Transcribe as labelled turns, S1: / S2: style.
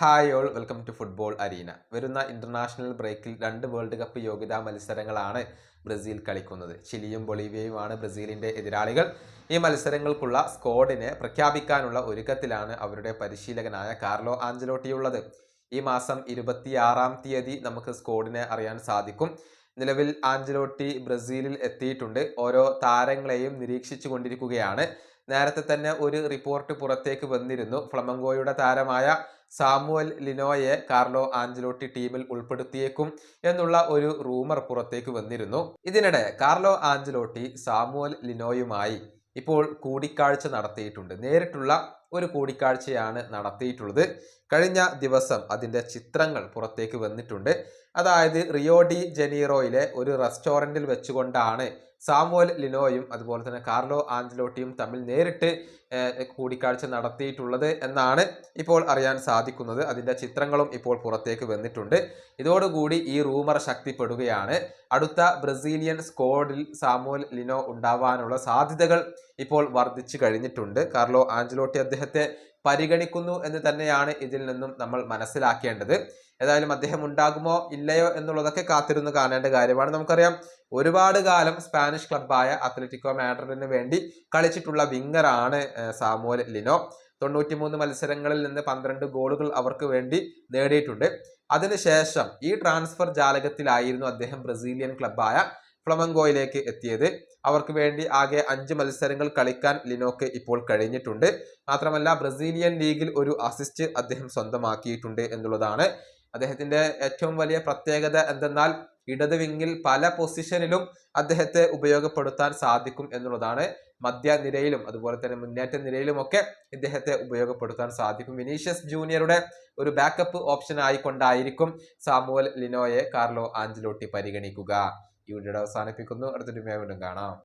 S1: Hi all welcome to football arena വരുന്ന international ബ്രേക്കിൽ രണ്ട് വേൾഡ് കപ്പ് യോഗ്യതാ മത്സരങ്ങളാണ് ബ്രസീൽ കളിക്കുന്നത്. ചിലിയും ബൊളീവിയയുമാണ് ബ്രസീലിന്റെ എതിരാളികൾ. ഈ മത്സരങ്ങൾക്കുള്ള സ്ക്വാഡിനെ പ്രഖ്യാപിക്കാനുള്ള ഒരുക്കത്തിലാണ് അവരുടെ പരിശീലകനായ കാർലോ ആഞ്ചലോട്ടിയുള്ളത്. ഈ മാസം ഇരുപത്തിയാറാം തീയതി നമുക്ക് സ്ക്വാഡിനെ അറിയാൻ സാധിക്കും. നിലവിൽ ആഞ്ചലോട്ടി ബ്രസീലിൽ എത്തിയിട്ടുണ്ട്. ഓരോ താരങ്ങളെയും നിരീക്ഷിച്ചു കൊണ്ടിരിക്കുകയാണ് നേരത്തെ തന്നെ ഒരു റിപ്പോർട്ട് പുറത്തേക്ക് വന്നിരുന്നു. ഫ്ലമങ്കോയുടെ താരമായ സാമുവൽ ലിനോയെ കാർലോ ആഞ്ചലോട്ടി ടീമിൽ ഉൾപ്പെടുത്തിയേക്കും എന്നുള്ള ഒരു റൂമർ പുറത്തേക്ക് വന്നിരുന്നു. ഇതിനിടെ കാർലോ ആഞ്ചലോട്ടി സാമുവൽ ലിനോയുമായി ഇപ്പോൾ കൂടിക്കാഴ്ച നടത്തിയിട്ടുണ്ട്. നേരിട്ടുള്ള ഒരു കൂടിക്കാഴ്ചയാണ് നടത്തിയിട്ടുള്ളത്. കഴിഞ്ഞ ദിവസം അതിന്റെ ചിത്രങ്ങൾ പുറത്തേക്ക് വന്നിട്ടുണ്ട്. അതായത് റിയോ ഡി ജനീറോയിലെ ഒരു റെസ്റ്റോറന്റിൽ വെച്ചുകൊണ്ടാണ് സാമുവൽ ലിനോയും അതുപോലെ തന്നെ കാർലോ ആഞ്ചലോട്ടിയും തമ്മിൽ നേരിട്ട് കൂടിക്കാഴ്ച നടത്തിയിട്ടുള്ളത് എന്നാണ് ഇപ്പോൾ അറിയാൻ സാധിക്കുന്നത്. അതിന്റെ ചിത്രങ്ങളും ഇപ്പോൾ പുറത്തേക്ക് വന്നിട്ടുണ്ട്. ഇതോടുകൂടി ഈ റൂമർ ശക്തിപ്പെടുകയാണ്. അടുത്ത ബ്രസീലിയൻ സ്ക്വാഡിൽ സാമുവൽ ലിനോ ഉണ്ടാവാനുള്ള സാധ്യതകൾ ഇപ്പോൾ വർദ്ധിച്ചു കഴിഞ്ഞിട്ടുണ്ട്. കാർലോ ആഞ്ചലോട്ടി അദ്ദേഹത്തെ പരിഗണിക്കുന്നു എന്ന് തന്നെയാണ് ഇതിൽ നിന്നും നമ്മൾ മനസ്സിലാക്കേണ്ടത്. ഏതായാലും അദ്ദേഹം ഉണ്ടാകുമോ ഇല്ലയോ എന്നുള്ളതൊക്കെ കാത്തിരുന്ന് കാണേണ്ട കാര്യമാണ്. നമുക്കറിയാം ഒരുപാട് കാലം സ്പാനിഷ് ക്ലബ്ബായ അത്ലറ്റിക്കോ മാഡ്രിഡിന് വേണ്ടി കളിച്ചിട്ടുള്ള വിങ്ങറാണ് സാമുവൽ ലിനോ. തൊണ്ണൂറ്റിമൂന്ന് മത്സരങ്ങളിൽ നിന്ന് പന്ത്രണ്ട് ഗോളുകൾ അവർക്ക് വേണ്ടി നേടിയിട്ടുണ്ട്. അതിനുശേഷം ഈ ട്രാൻസ്ഫർ ജാലകത്തിലായിരുന്നു അദ്ദേഹം ബ്രസീലിയൻ ക്ലബ്ബായ ഫ്ലമങ്കോയിലേക്ക് എത്തിയത്. അവർക്ക് വേണ്ടി ആകെ അഞ്ച് മത്സരങ്ങൾ കളിക്കാൻ ലിനോക്ക് ഇപ്പോൾ കഴിഞ്ഞിട്ടുണ്ട്. മാത്രമല്ല ബ്രസീലിയൻ ലീഗിൽ ഒരു അസിസ്റ്റ് അദ്ദേഹം സ്വന്തമാക്കിയിട്ടുണ്ട് എന്നുള്ളതാണ്. അദ്ദേഹത്തിന്റെ ഏറ്റവും വലിയ പ്രത്യേകത എന്തെന്നാൽ ഇടത് വിങ്ങിൽ പല പൊസിഷനിലും അദ്ദേഹത്തെ ഉപയോഗപ്പെടുത്താൻ സാധിക്കും എന്നുള്ളതാണ്. മധ്യനിരയിലും അതുപോലെ തന്നെ മുന്നേറ്റ നിരയിലുമൊക്കെ ഇദ്ദേഹത്തെ ഉപയോഗപ്പെടുത്താൻ സാധിക്കും. വിനീഷ്യസ് ജൂനിയറുടെ ഒരു ബാക്കപ്പ് ഓപ്ഷൻ ആയിക്കൊണ്ടായിരിക്കും സാമുവൽ ലിനോയെ കാർലോ ആഞ്ചലോട്ടി പരിഗണിക്കുക. ഈ വീഡിയോ അവസാനിപ്പിക്കുന്നു. അടുത്തൊരു വീണ്ടും കാണാം.